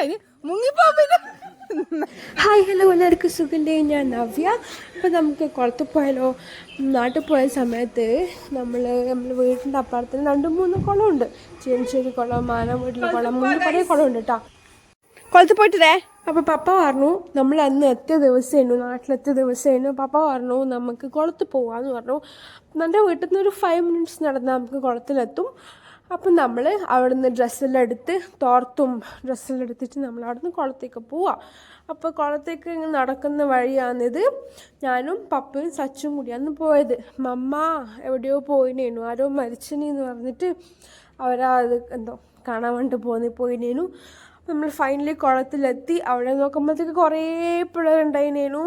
അതിന് മുങ്ങിപ്പോപ്പില്ല hi hello എല്ലാവർക്കും സുഖന്റെ ഞാൻ നവ്യ. അപ്പോൾ നമുക്ക് കുളത്ത് പോയാലോ നാട്ടിൽ പോയ സമയത്ത് നമ്മൾ നമ്മൾ വീട്ടിന്റെ അപ്പുറത്തിന് രണ്ട് മൂന്ന് കുളമുണ്ട്. ചേഞ്ചേരി കുളം മാന വീട്ടിലെ കുളം മൂന്ന് കുറേ കുളമുണ്ട് കേട്ടോ കുളത്ത് പോയിട്ടേ അപ്പോൾ പപ്പ പറഞ്ഞു നമ്മൾ അന്ന് എത്തിയ ദിവസമായിരുന്നു നാട്ടിലെത്തിയ ദിവസമായിരുന്നു പപ്പ പറഞ്ഞു നമുക്ക് കുളത്ത് പോകാമെന്ന് പറഞ്ഞു. എന്റെ വീട്ടിൽ നിന്ന് ഒരു ഫൈവ് മിനിറ്റ്സ് നടന്നാൽ നമുക്ക് കുളത്തിലെത്തും. അപ്പം നമ്മൾ അവിടെ നിന്ന് ഡ്രസ്സെല്ലാം എടുത്ത് തോർത്തും ഡ്രസ്സെല്ലാം എടുത്തിട്ട് നമ്മൾ അവിടെ നിന്ന് കുളത്തേക്ക് പോവാം. അപ്പോൾ കുളത്തേക്ക് നടക്കുന്ന വഴിയാണിത്. ഞാനും പപ്പയും സച്ചും കൂടിയാണ് പോയത്. മമ്മ എവിടെയോ പോയിനേനു. ആരോ മരിച്ചനെന്ന് പറഞ്ഞിട്ട് അവരാ അത് എന്തോ കാണാൻ വേണ്ടി പോന്നി പോയിനേനു. നമ്മൾ ഫൈനലി കുളത്തിലെത്തി. അവിടെ നോക്കുമ്പോഴത്തേക്ക് കുറേ പിള്ളേരുണ്ടായിനേനു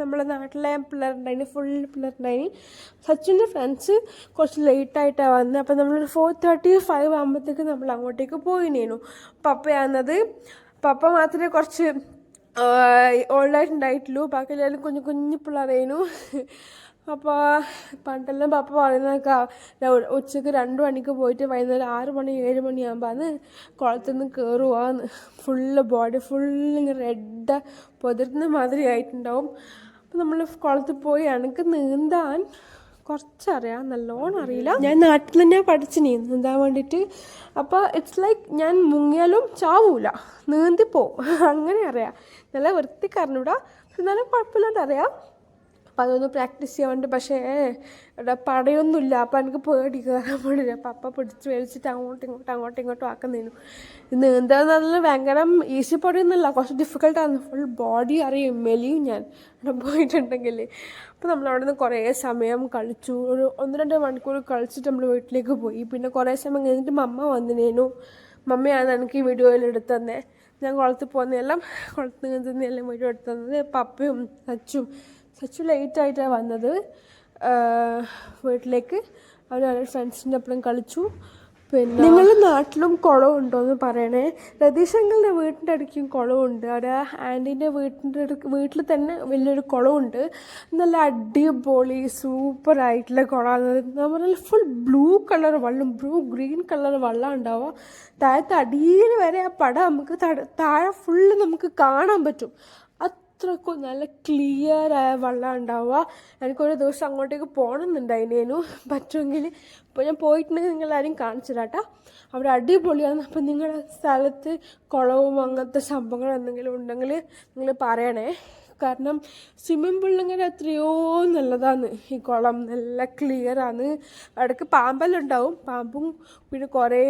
നമ്മളെ നാട്ടിലെ പിള്ളേരുണ്ടായിന് ഫുൾ പിള്ളേരുണ്ടായിന്. സച്ചിന്റെ ഫ്രണ്ട്സ് കുറച്ച് ലേറ്റായിട്ടാണ് വന്നത് അപ്പോൾ നമ്മളൊരു ഫോർ തേർട്ടി ഫൈവ് ആകുമ്പോഴത്തേക്ക് നമ്മൾ അങ്ങോട്ടേക്ക് പോയിനേനു പപ്പയാണത്. പപ്പ മാത്രമേ കുറച്ച് ഓൾഡായിട്ടുണ്ടായിട്ടുള്ളൂ ബാക്കി എല്ലാവരും കുഞ്ഞു കുഞ്ഞു പിള്ളേരേനു. അപ്പോൾ പണ്ടെല്ലാം പപ്പ പറയുന്നതൊക്കെ ഉച്ചയ്ക്ക് രണ്ട് മണിക്ക് പോയിട്ട് വൈകുന്നേരം ആറ് മണി ഏഴ് മണിയാകുമ്പോൾ അന്ന് കുളത്തിൽ നിന്ന് കയറുവാന്ന് ഫുള്ള് ബോഡി ഫുള്ള് റെഡ് പൊതിർന്ന മാതിരി ആയിട്ടുണ്ടാവും. അപ്പോൾ നമ്മൾ കുളത്തിൽ പോയി എനിക്ക് നീന്താൻ കുറച്ചറിയാം നല്ലോണം അറിയില്ല. ഞാൻ നാട്ടിൽ തന്നെ പഠിച്ചു നീന്താൻ വേണ്ടിയിട്ട് അപ്പോൾ ഇറ്റ്സ് ലൈക്ക് ഞാൻ മുങ്ങിയാലും ചാവൂല. നീന്തിപ്പോവും അങ്ങനെ അറിയാം. നല്ല വൃത്തിക്കറിഞ്ഞൂടാ എന്നാലും കുഴപ്പമില്ലാണ്ട് അറിയാം. അപ്പം അതൊന്ന് പ്രാക്ടീസ് ചെയ്യാൻ വേണ്ടി പക്ഷേ ഇവിടെ പടയൊന്നുമില്ല. അപ്പം എനിക്ക് പേടി. കയറാൻ പോണില്ല അപ്പം അപ്പം പിടിച്ച് മേടിച്ചിട്ട് അങ്ങോട്ടും ഇങ്ങോട്ടും അങ്ങോട്ടും ഇങ്ങോട്ടും ആക്കുന്നതിനു പറഞ്ഞാൽ ഭയങ്കര ഈസി പടയൊന്നുമില്ല. കുറച്ച് ഡിഫിക്കൽട്ടാണ് ഫുൾ ബോഡി അറിയും. മെലിയും ഞാൻ. അവിടെ പോയിട്ടുണ്ടെങ്കിൽ അപ്പോൾ നമ്മൾ അവിടെ നിന്ന് കുറേ സമയം കളിച്ചു. ഒരു ഒന്ന് രണ്ട് മണിക്കൂർ കളിച്ചിട്ട് നമ്മൾ വീട്ടിലേക്ക് പോയി. പിന്നെ കുറേ സമയം കഴിഞ്ഞിട്ട് മമ്മ വന്നിനേനു. മമ്മയാണ് എനിക്ക് ഈ വീഡിയോയിൽ എടുത്തു തന്നെ. ഞാൻ കുളത്തിൽ പോകുന്നതെല്ലാം കുളത്തിൽ നിന്നെല്ലാം വീഡിയോ എടുത്തു തന്നത്. പപ്പയും അച്ചും സച്ചു ലേറ്റായിട്ടാണ് വന്നത്. വീട്ടിലേക്ക് അവർ അവരുടെ ഫ്രണ്ട്സിന്റെ ഒപ്പം കളിച്ചു. പിന്നെ നിങ്ങളുടെ നാട്ടിലും കുളമുണ്ടോ എന്ന് പറയണേ. രതീശങ്ങളുടെ വീട്ടിന്റെ അടുക്കും കുളമുണ്ട് അവിടെ ആന്റീന്റെ വീട്ടിന്റെ അടുക്ക് വീട്ടിൽ തന്നെ വലിയൊരു കുളമുണ്ട് നല്ല അടിപൊളി സൂപ്പർ ആയിട്ടുള്ള കുളമാണ് നമ്മൾ ഫുൾ ബ്ലൂ കളർ വെള്ളം ബ്ലൂ ഗ്രീൻ കളർ വെള്ളം ഉണ്ടാവുക. താഴത്തെ അടിയിൽ വരെ ആ പടം നമുക്ക് താഴെ ഫുള്ള് നമുക്ക് കാണാൻ പറ്റും. അത്രക്കും നല്ല ക്ലിയർ ആയ വെള്ളം ഉണ്ടാവുക. എനിക്കൊരു ദിവസം അങ്ങോട്ടേക്ക് പോകണമെന്നുണ്ടായിനേനു പറ്റുമെങ്കിൽ ഇപ്പോൾ ഞാൻ പോയിട്ടുണ്ടെങ്കിൽ നിങ്ങളാരും കാണിച്ചു തരാട്ടോ അവിടെ അടിപൊളിയാണ്. അപ്പം നിങ്ങളുടെ സ്ഥലത്ത് കുളവും അങ്ങനത്തെ സംഭവങ്ങൾ എന്തെങ്കിലും ഉണ്ടെങ്കിൽ നിങ്ങൾ പറയണേ. കാരണം സ്വിമ്മിംഗ് പൂളിലിങ്ങനെ എത്രയോ നല്ലതാണ്. ഈ കുളം നല്ല ക്ലിയറാണ് ഇടയ്ക്ക് പാമ്പെല്ലാം ഉണ്ടാവും പാമ്പും പിന്നെ കുറേ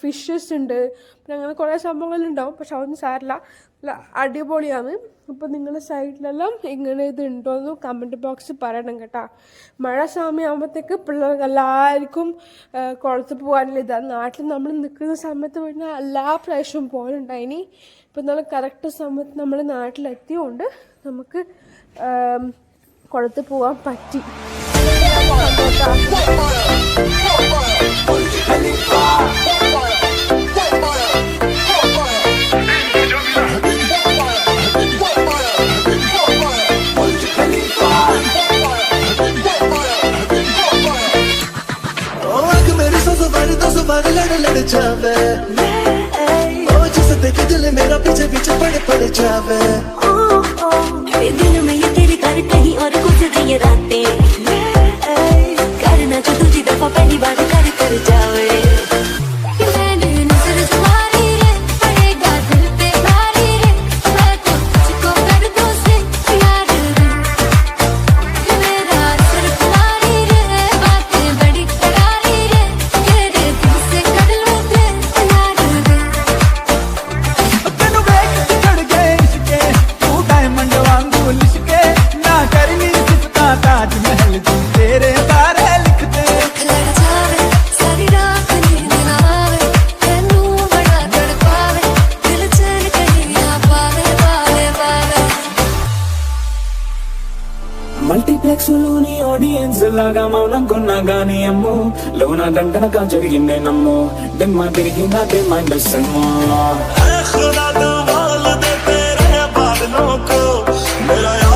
ഫിഷസ് ഉണ്ട്. പിന്നെ അങ്ങനെ കുറേ സംഭവങ്ങളുണ്ടാവും. പക്ഷെ അതൊന്നും സാരില്ല അടിപൊളിയാണ്. അപ്പോൾ നിങ്ങളുടെ സൈഡിലെല്ലാം ഇങ്ങനെ ഇത് ഉണ്ടോയെന്ന് കമന്റ് ബോക്സിൽ പറയണം കേട്ടോ. മഴ സമയമാകുമ്പോഴത്തേക്ക് പിള്ളേർക്ക് എല്ലാവർക്കും കുളത്ത് പോകാനുള്ള ഇതാണ്. നാട്ടിൽ നമ്മൾ നിൽക്കുന്ന സമയത്ത് പിന്നെ എല്ലാ പ്രാവശ്യവും പോകാനുണ്ടായിനി ഇപ്പം നമ്മൾ കറക്റ്റ് സമയത്ത് നമ്മൾ നാട്ടിലെത്തിയോണ്ട് നമുക്ക് കുളത്ത് പോകാൻ പറ്റി. पीछे पीछे पड़ पड़ जावे दिन में ये तेरे घर ఆడియన్స్ లాగా మౌనం కొన్నా గానీ అమ్ము లోన దండనగా జరిగిందే నమ్ము దిమ్మ తిరిగిందే మైండ్ సమ్మో खुदा कमाल दे तेरे बादलों को मेरा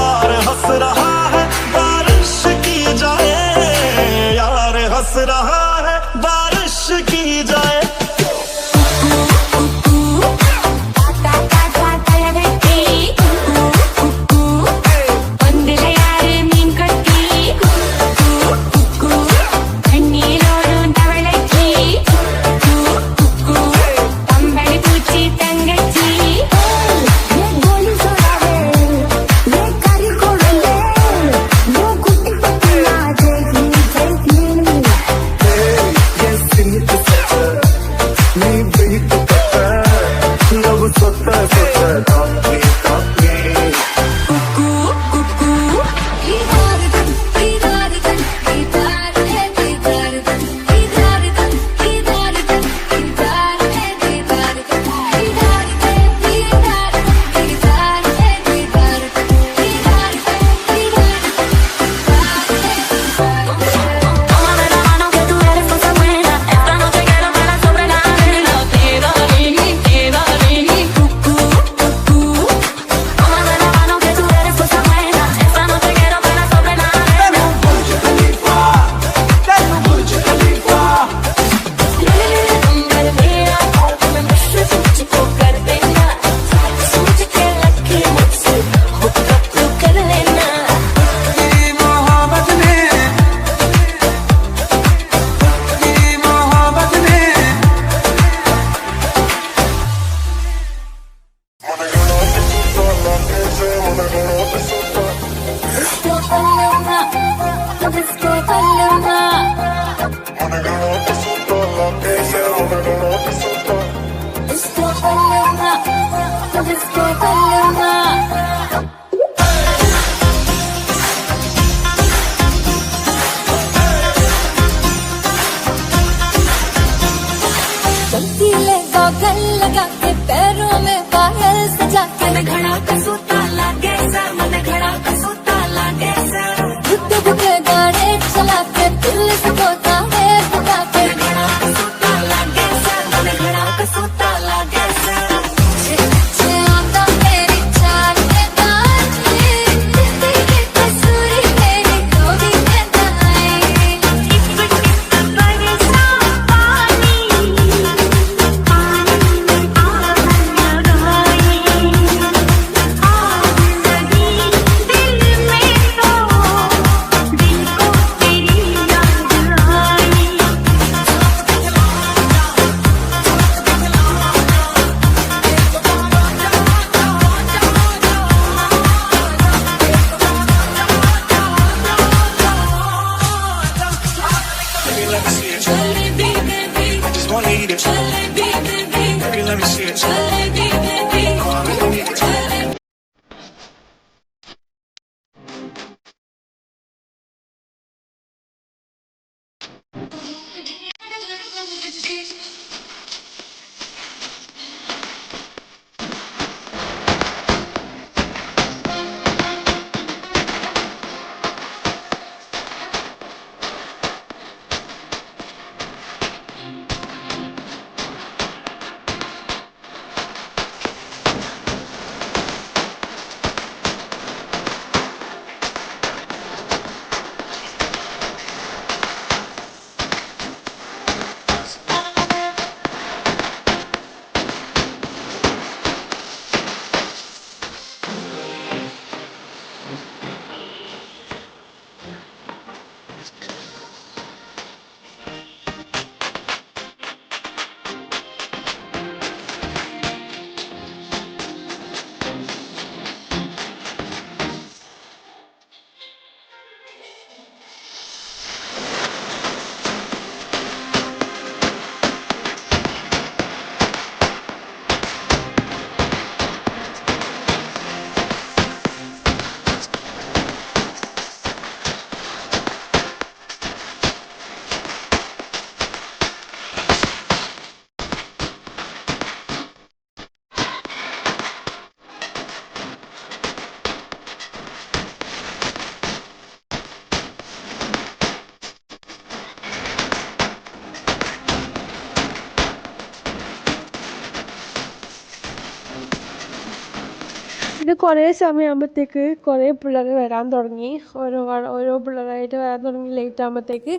പിന്നെ കുറേ സമയമാകുമ്പോഴത്തേക്ക് കുറേ പിള്ളേർ വരാൻ തുടങ്ങി. ഓരോ ഓരോ പിള്ളേരായിട്ട് വരാൻ തുടങ്ങി ലേറ്റ് ആകുമ്പോഴത്തേക്ക്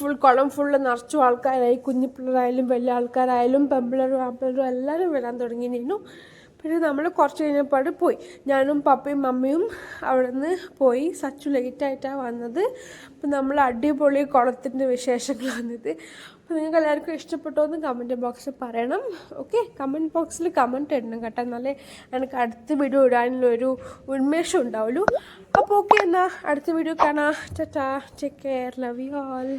ഫുൾ കുളം ഫുൾ നിറച്ചു ആൾക്കാരായി. കുഞ്ഞു പിള്ളേരായാലും വലിയ ആൾക്കാരായാലും പെമ്പിള്ളേരും ആമ്പിള്ളേരും എല്ലാവരും വരാൻ തുടങ്ങി നിന്നു പിന്നെ നമ്മൾ കുറച്ച് കഴിഞ്ഞപ്പാട് പോയി. ഞാനും പപ്പയും മമ്മിയും അവിടെ നിന്ന് പോയി. സച്ചു ലേറ്റായിട്ടാണ് വന്നത്. അപ്പം നമ്മൾ അടിപൊളി കുളത്തിന്റെ വന്നത്. അപ്പോൾ നിങ്ങൾക്ക് എല്ലാവർക്കും ഇഷ്ടപ്പെട്ടോ എന്ന് കമന്റ് ബോക്സിൽ പറയണം. ഓക്കെ കമന്റ് ബോക്സിൽ കമന്റ് ഇടണം കേട്ടോ. എന്നാലേ എനിക്ക് അടുത്ത വീഡിയോ ഇടാനുള്ള ഒരു ഉന്മേഷം ഉണ്ടാവുള്ളൂ. അപ്പോൾ ഓക്കെ എന്നാൽ അടുത്ത വീഡിയോ കാണാം. Tata take care love you all